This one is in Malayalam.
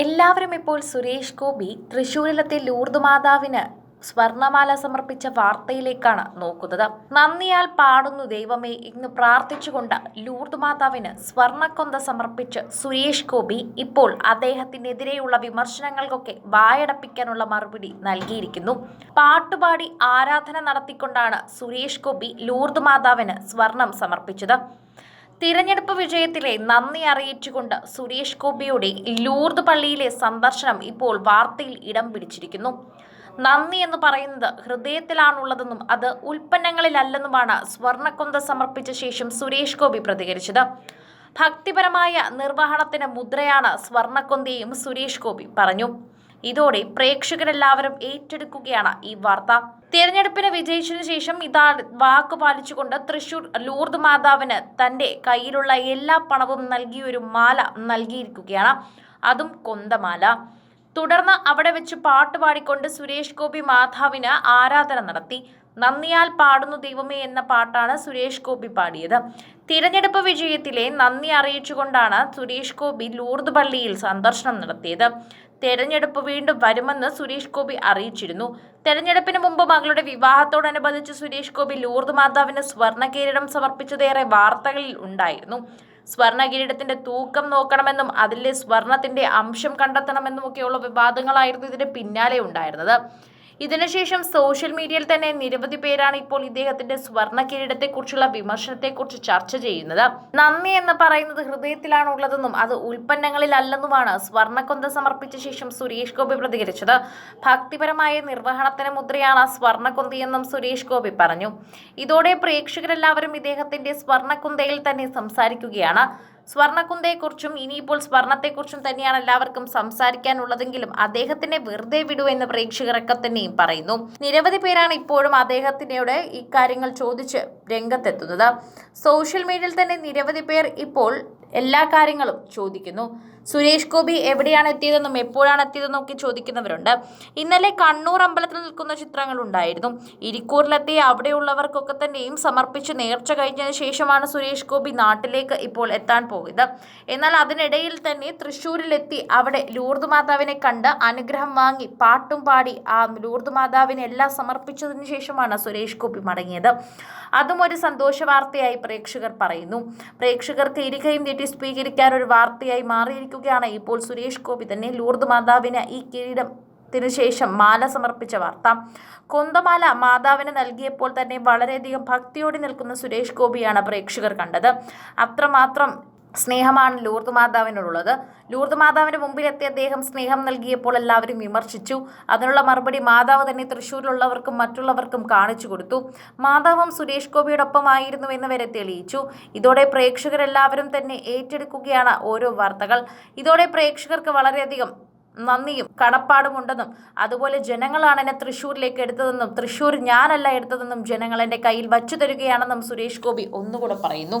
എല്ലാവരും ഇപ്പോൾ സുരേഷ് ഗോപി തൃശൂരിലത്തെ ലൂർദ് മാതാവിന് സ്വർണമാല സമർപ്പിച്ച വാർത്തയിലേക്കാണ് നോക്കുന്നത്. നന്ദിയാൽ പാടുന്നു ദൈവമേ. ഇന്ന് പ്രാർത്ഥിച്ചുകൊണ്ട് ലൂർദ് മാതാവിന് സ്വർണക്കൊന്ത സമർപ്പിച്ച് സുരേഷ് ഗോപി ഇപ്പോൾ അദ്ദേഹത്തിനെതിരെയുള്ള വിമർശനങ്ങൾക്കൊക്കെ വായടപ്പിക്കാനുള്ള മറുപടി നൽകിയിരിക്കുന്നു. പാട്ടുപാടി ആരാധന നടത്തിക്കൊണ്ടാണ് സുരേഷ് ഗോപി ലൂർദ് മാതാവിന് സ്വർണം സമർപ്പിച്ചത്. തിരഞ്ഞെടുപ്പ് വിജയത്തിലെ നന്ദി അറിയിച്ചുകൊണ്ട് സുരേഷ് ഗോപിയുടെ ലൂർദ് പള്ളിയിലെ സന്ദർശനം ഇപ്പോൾ വാർത്തയിൽ ഇടം പിടിച്ചിരിക്കുന്നു. നന്ദി എന്ന് പറയുന്നത് ഹൃദയത്തിലാണുള്ളതെന്നും അത് ഉൽപ്പന്നങ്ങളിലല്ലെന്നുമാണ് സ്വർണക്കൊന്ത സമർപ്പിച്ച ശേഷം സുരേഷ് ഗോപി പ്രതികരിച്ചത്. ഭക്തിപരമായ നിർവഹണത്തിന് മുദ്രയാണ് സ്വർണക്കൊന്തയും സുരേഷ് ഗോപി പറഞ്ഞു. ഇതോടെ പ്രേക്ഷകരെല്ലാവരും ഏറ്റെടുക്കുകയാണ് ഈ വാർത്ത. തിരഞ്ഞെടുപ്പിന് വിജയിച്ചതിനു ശേഷം ഇതാ വാക്ക് പാലിച്ചുകൊണ്ട് തൃശൂർ ലൂർദ് മാതാവിന് തന്റെ കയ്യിലുള്ള എല്ലാ പണവും നൽകിയൊരു മാല നൽകിയിരിക്കുകയാണ്. അതും കൊന്തമാല. തുടർന്ന് അവിടെ വെച്ച് പാട്ട് പാടിക്കൊണ്ട് സുരേഷ് ഗോപി മാതാവിന് ആരാധന നടത്തി. നന്ദിയാൽ പാടുന്നു ദൈവമേ എന്ന പാട്ടാണ് സുരേഷ് ഗോപി പാടിയത്. തിരഞ്ഞെടുപ്പ് വിജയത്തിലെ നന്ദി അറിയിച്ചുകൊണ്ടാണ് സുരേഷ് ഗോപി ലൂർദ് പള്ളിയിൽ സന്ദർശനം നടത്തിയത്. തെരഞ്ഞെടുപ്പ് വീണ്ടും വരുമെന്ന് സുരേഷ് ഗോപി അറിയിച്ചിരുന്നു. തെരഞ്ഞെടുപ്പിന് മുമ്പ് മകളുടെ വിവാഹത്തോടനുബന്ധിച്ച് സുരേഷ് ഗോപി ലൂർദ് മാതാവിന് സ്വർണ കിരീടം സമർപ്പിച്ചതേറെ വാർത്തകളിൽ ഉണ്ടായിരുന്നു. സ്വർണ കിരീടത്തിന്റെ തൂക്കം നോക്കണമെന്നും അതിലെ സ്വർണത്തിന്റെ അംശം കണ്ടെത്തണമെന്നും ഒക്കെയുള്ള വിവാദങ്ങളായിരുന്നു ഇതിന് പിന്നാലെ ഉണ്ടായിരുന്നത്. ഇതിനുശേഷം സോഷ്യൽ മീഡിയയിൽ തന്നെ നിരവധി പേരാണ് ഇപ്പോൾ ഇദ്ദേഹത്തിന്റെ സ്വർണ കിരീടത്തെക്കുറിച്ചുള്ള വിമർശനത്തെക്കുറിച്ച് ചർച്ച ചെയ്യുന്നത്. നന്ദി എന്ന് പറയുന്നത് ഹൃദയത്തിലാണ് ഉള്ളതെന്നും അത് ഉൽപ്പന്നങ്ങളിലല്ലെന്നുമാണ് സ്വർണക്കൊന്ത സമർപ്പിച്ച ശേഷം സുരേഷ് ഗോപി പ്രതികരിച്ചത്. ഭക്തിപരമായ നിർവഹണത്തിന് മുദ്രയാണ് സ്വർണക്കൊന്തയെന്നും സുരേഷ് ഗോപി പറഞ്ഞു. ഇതോടെ പ്രേക്ഷകരെല്ലാവരും ഇദ്ദേഹത്തിന്റെ സ്വർണക്കുന്തയിൽ തന്നെ സംസാരിക്കുകയാണ്. സ്വർണക്കുന്തയെക്കുറിച്ചും ഇനിയിപ്പോൾ സ്വർണത്തെക്കുറിച്ചും തന്നെയാണ് എല്ലാവർക്കും സംസാരിക്കാനുള്ളതെങ്കിലും അദ്ദേഹത്തിനെ വെറുതെ വിടൂ എന്ന് പ്രേക്ഷകരൊക്കെ തന്നെയും പറയുന്നു. നിരവധി പേരാണ് ഇപ്പോഴും അദ്ദേഹത്തിനോട് ഇക്കാര്യങ്ങൾ ചോദിച്ച് രംഗത്തെത്തുന്നത്. സോഷ്യൽ മീഡിയയിൽ തന്നെ നിരവധി പേർ ഇപ്പോൾ എല്ലാ കാര്യങ്ങളും ചോദിക്കുന്നു. സുരേഷ് ഗോപി എവിടെയാണ് എത്തിയതെന്നും എപ്പോഴാണ് എത്തിയതെന്നും ഒക്കെ ചോദിക്കുന്നവരുണ്ട്. ഇന്നലെ കണ്ണൂർ അമ്പലത്തിൽ നിൽക്കുന്ന ചിത്രങ്ങൾ ഉണ്ടായിരുന്നു. ഇരിക്കൂറിലെത്തി അവിടെയുള്ളവർക്കൊക്കെ തന്നെയും സമർപ്പിച്ച് നേർച്ച കഴിഞ്ഞതിന് ശേഷമാണ് സുരേഷ് ഗോപി നാട്ടിലേക്ക് ഇപ്പോൾ എത്താൻ പോയത്. എന്നാൽ അതിനിടയിൽ തന്നെ തൃശ്ശൂരിലെത്തി അവിടെ ലൂർദ് മാതാവിനെ കണ്ട് അനുഗ്രഹം വാങ്ങി പാട്ടും പാടി ആ ലൂർദ് മാതാവിനെ എല്ലാം സമർപ്പിച്ചതിന് ശേഷമാണ് സുരേഷ് ഗോപി മടങ്ങിയത്. അതും ഒരു സന്തോഷ വാർത്തയായി പ്രേക്ഷകർ പറയുന്നു. പ്രേക്ഷകർക്ക് ഇരികയും സ്വീകരിക്കാൻ ഒരു വാർത്തയായി മാറിയിരിക്കുകയാണ്. ഇപ്പോൾ സുരേഷ് ഗോപി തന്നെ ലൂർദ് മാതാവിന് ഈ കിരീടം ശേഷം മാല സമർപ്പിച്ച വാർത്ത. കൊന്തമാല മാതാവിന് നൽകിയപ്പോൾ തന്നെ വളരെയധികം ഭക്തിയോടെ നിൽക്കുന്ന സുരേഷ് ഗോപിയാണ് പ്രേക്ഷകർ കണ്ടത്. അത്രമാത്രം സ്നേഹമാണ് ലൂർദ് മാതാവിനോടുള്ളത് ലൂർദ് മാതാവിന്റെ മുമ്പിലെത്തി അദ്ദേഹം സ്നേഹം നൽകിയപ്പോൾ എല്ലാവരും വിമർശിച്ചു. അതിനുള്ള മറുപടി മാതാവ് തന്നെ തൃശ്ശൂരിലുള്ളവർക്കും മറ്റുള്ളവർക്കും കാണിച്ചു കൊടുത്തു. മാതാവും സുരേഷ് ഗോപിയോടൊപ്പമായിരുന്നു എന്ന് വരെ തെളിയിച്ചു. ഇതോടെ പ്രേക്ഷകരെല്ലാവരും തന്നെ ഏറ്റെടുക്കുകയാണ് ഓരോ വാർത്തകൾ. ഇതോടെ പ്രേക്ഷകർക്ക് വളരെയധികം നന്ദിയും കടപ്പാടുമുണ്ടെന്നും അതുപോലെ ജനങ്ങളാണ് എന്നെ തൃശ്ശൂരിലേക്ക് എടുത്തതെന്നും തൃശ്ശൂർ ഞാനല്ല എടുത്തതെന്നും ജനങ്ങൾ എന്റെ കയ്യിൽ വച്ചു തരികയാണെന്നും സുരേഷ് ഗോപി ഒന്നുകൂടെ പറയുന്നു.